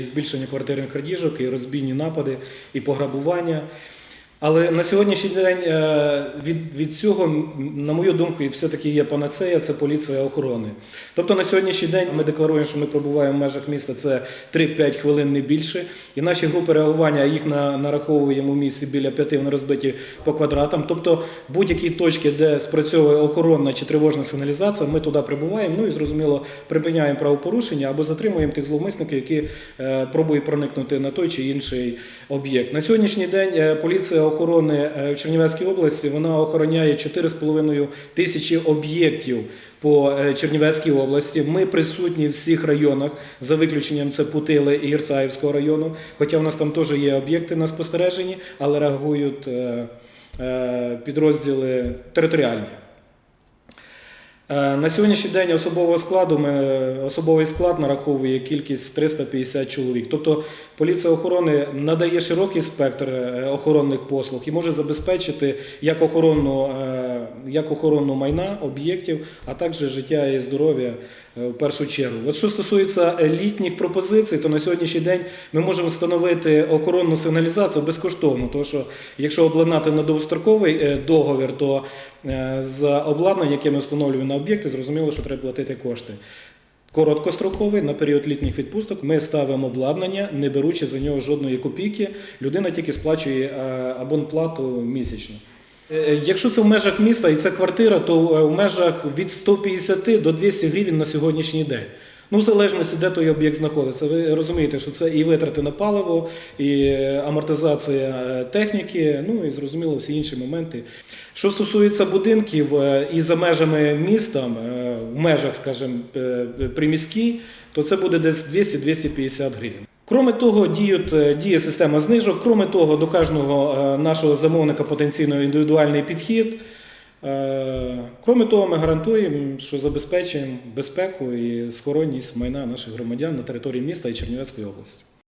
Збільшення квартирних крадіжок, і розбійні напади, і пограбування. Але на сьогоднішній день е, від, від цього, на мою думку, і все-таки є панацея, це поліція охорони. Тобто на сьогоднішній день ми декларуємо, що ми пробуваємо в межах міста це 3-5 хвилин не більше. І наші групи реагування їх на, нараховуємо в місці біля 5, вони розбиті по квадратам. Тобто будь-які точки, де спрацьовує охоронна чи тривожна сигналізація, ми туди прибуваємо. Ну і зрозуміло, припиняємо правопорушення або затримуємо тих зловмисників, які е, пробують проникнути на той чи інший об'єкт. На сьогоднішній день е, поліція охорони е, в Чернівецькій області вона охороняє 4,5 тисячі об'єктів по е, Чернівецькій області. Ми присутні в всіх районах, за виключенням це Путили і Ірсаївського району. Хоча в нас там теж є об'єкти на спостереженні, але реагують е, підрозділи територіальні. Е, На сьогоднішній день особового складу ми, особовий склад нараховує кількість 350 чоловік. Тобто поліція охорони надає широкий спектр е, охоронних послуг і може забезпечити як охоронну, е, як охоронну майна об'єктів, а також життя і здоров'я е, в першу чергу. От що стосується літніх пропозицій, то на сьогоднішній день ми можемо встановити охоронну сигналізацію безкоштовно. Тому що якщо обладнати на довгостроковий е, договір, то е, за обладнання, яке ми встановлюємо на об'єкти, зрозуміло, що треба платити кошти. Короткостроковий на період літніх відпусток ми ставимо обладнання, не беручи за нього жодної копійки. Людина тільки сплачує абонплату місячно. Е, Якщо це в межах міста і це квартира, то е, в межах від 150 до 200 гривень на сьогоднішній день. Ну, в залежності, де той об'єкт знаходиться. Ви розумієте, що це і витрати на паливо, і е, амортизація е, техніки, ну і зрозуміло всі інші моменти. Що стосується будинків е, і за межами міста, е, в межах, скажімо, е, приміські, то це буде десь 200-250 гривень. Кроме того, діють, е, діє система знижок. Кроме того, до кожного е, нашого замовника потенційно індивідуальний підхід. Е, Кроме того, ми гарантуємо, що забезпечуємо безпеку і схоронність майна наших громадян на території міста і Чернівецької області.